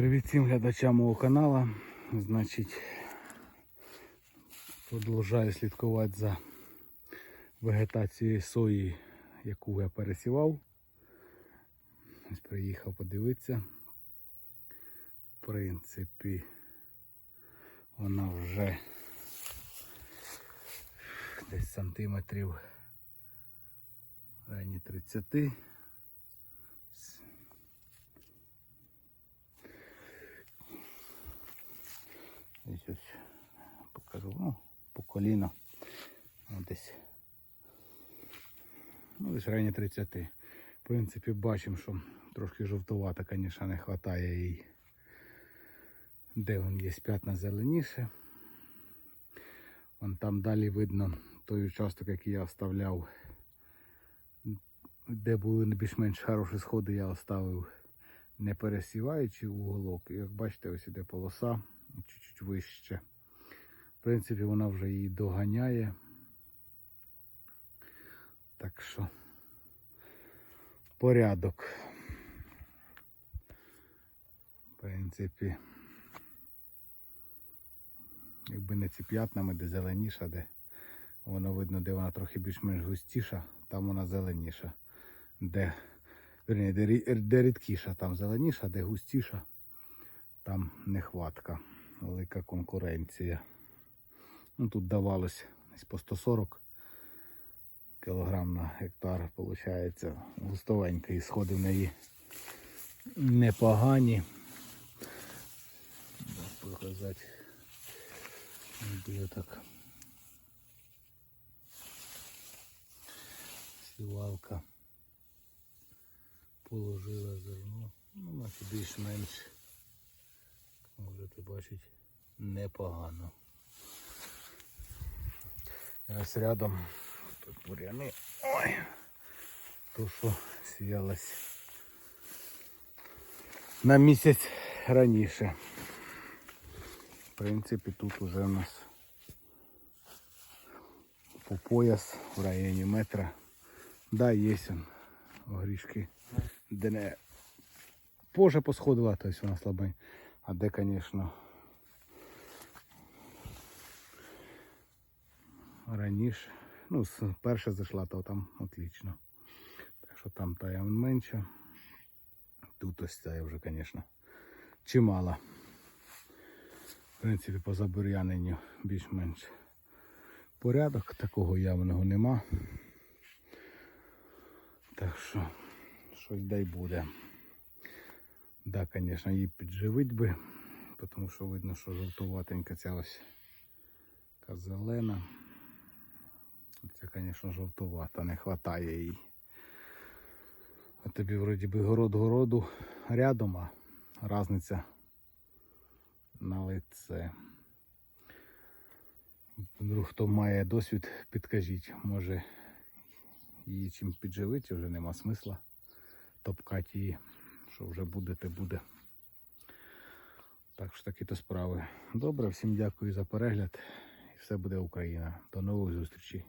Привіт всім глядачам мого каналу. Значить, продовжую слідкувати за вегетацією сої, яку я пересівав. Ось приїхав подивитися. В принципі, вона вже десь сантиметрів в районі 30. Ось ось покажу, ну, по коліна. Десь. Ну, десь районі 30. В принципі, бачимо, що трошки жовтувата, звісно, не вистачає їй. Де вон є п'ятна зеленіше. Вон там далі видно той участок, який я оставляв. Де були більш-менш хороші сходи, я оставив не пересіваючи уголок. І як бачите, ось іде полоса чуть-чуть вище. В принципі, вона вже її доганяє. Так що порядок. В принципі, якби не ці п'ятнами, де зеленіша, де воно видно, де вона трохи більш-менш густіша, там вона зеленіша. Де, вірні, де, де рідкіша, там зеленіша, де густіша, там нехватка, велика конкуренція. Ну, тут давалось по 140 кілограм на гектар, виходить, густовенька, і сходи в неї непогані. Показати. Де так. Сівалка положила зерно. Ну, наче більш-менш, можете бачити, непогано. Ось рядом тут буряни. Ой, то що сіялась на місяць раніше. В принципі, тут уже у нас по пояс в районі метра. Да, є он, огрішки, де не позже посходила, то есть вона слабень. А де, звісно, раніше. Ну, перша зайшла, то там отлично. Так що там та я менша. Тут ось ця вже, звісно, чимала. В принципі, по забур'яненню більш-менш порядок, такого явного нема. Так що, щось дай буде. Да, звісно, її підживить би, тому що видно, що жовтуватенька ця ось зелена. Це, звісно, жовтувата, не вистачає їй. А тобі вроді би город городу рядом, а різниця на лице. Вдруг хто має досвід, підкажіть, може її чим підживити, вже нема смисла топкати її. Що вже буде, те буде. Так що такі то справи. Добре, всім дякую за перегляд. І все буде Україна. До нових зустрічей.